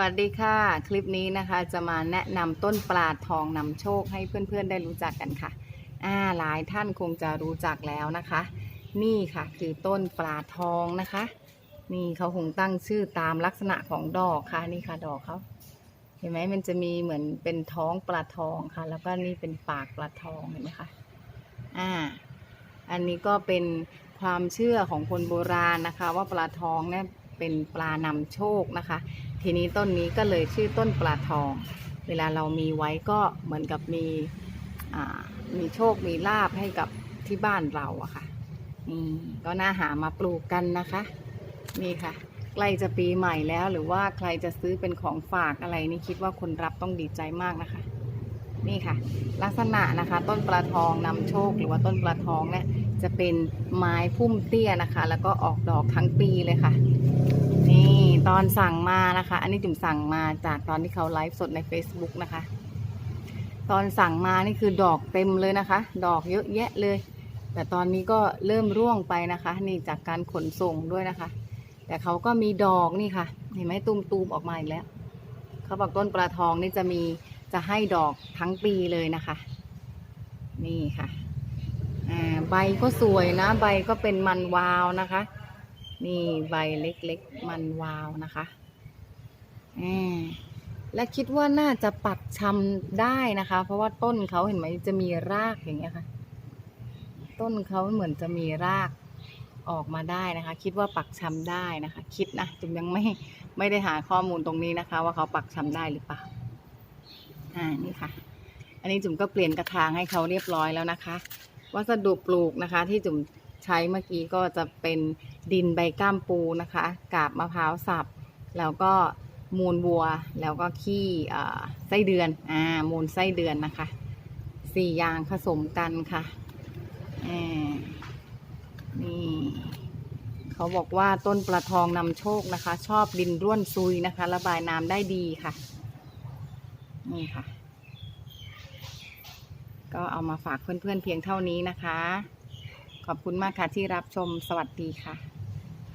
วัสดีค่ะ คลิปนี้นะคะจะมาแนะนำต้นปลาทองนำโชคให้เพื่อนๆได้รู้จักกันค่ะอ่าหลายท่านคงจะรู้จักแล้วนะคะ นี่ค่ะคือต้นปลาทองนะคะ นี่เขาคงตั้งชื่อตามลักษณะของดอกค่ะนี่ค่ะดอกเขาเห็นไหมมันจะมีเหมือนเป็นท้องปลาทองค่ะ แล้วก็นี่เป็นปากปลาทองเห็นไหมคะอ่า อันนี้ก็เป็นความเชื่อของคนโบราณนะคะ ว่าปลาทองเนี่ย เป็นปลานำโชคนะคะ ทีนี้ต้นนี้ก็เลยชื่อต้นปลาทอง เวลาเรามีไว้ก็เหมือนกับมีมีโชคมีลาบให้กับที่บ้านเราอะค่ะนี่ก็น่าหามาปลูกกันนะคะนี่ค่ะใกล้จะปีใหม่แล้วหรือว่าใครจะซื้อเป็นของฝากอะไรนี่คิดว่าคนรับต้องดีใจมากนะคะ นี่ค่ะ ลักษณะนะคะ ต้นปลาทองนำโชคหรือว่าต้นปลาทองเนี่ย จะเป็นไม้พุ่มเตี้ยนะคะ แล้วก็ออกดอกทั้งปีเลยค่ะ นี่ตอนสั่งมานะคะ อันนี้จุ๋มสั่งมาจากตอนที่เขาไลฟ์สดใน Facebook นะคะ ตอนสั่งมานี่คือดอกเต็มเลยนะคะ ดอกเยอะแยะเลย แต่ตอนนี้ก็เริ่มร่วงไปนะคะ นี่จากการขนส่งด้วยนะคะ แต่เขาก็มีดอกนี่ค่ะ เห็นไหมตูมตูมๆออกมาอีกแล้วเขาบอกต้นปลาทองนี่จะมีจะให้ดอกทั้งปีเลยนะคะ นี่ค่ะ อ่าใบก็สวยนะ ใบก็เป็นมันวาวนะคะ นี่ใบเล็กๆมันวาวนะคะอ่าและคิดว่าน่าจะปักชำได้นะคะ เพราะว่าต้นเขาเห็นไหมจะมีรากอย่างเงี้ยค่ะ ต้นเขาเหมือนจะมีรากออกมาได้นะคะ คิดว่าปักชำได้นะคะ คิดนะจุมยังไม่ไม่ได้หาข้อมูลตรงนี้นะคะ ว่าเขาปักชำได้หรือเปล่าอ่านี่ค่ะ อันนี้จุ๋มก็เปลี่ยนกระถางให้เขาเรียบร้อยแล้วนะคะ วัสดุปลูกนะคะ ที่จุ๋มใช้เมื่อกี้ก็จะเป็นดินใบก้ามปูนะคะ กาบมะพร้าวสับ แล้วก็มูลวัว แล้วก็ขี้ไส้เดือน อ่า มูลไส้เดือนนะคะสี่อย่างผสมกันค่ะนี่เขาบอกว่าต้นปลาทองนำโชคนะคะ ชอบดินร่วนซุยนะคะ ระบายน้ำได้ดีค่ะ นี่ค่ะ ก็เอามาฝากเพื่อนๆเพียงเท่านี้นะคะ ขอบคุณมากค่ะที่รับชมสวัสดีค่ะ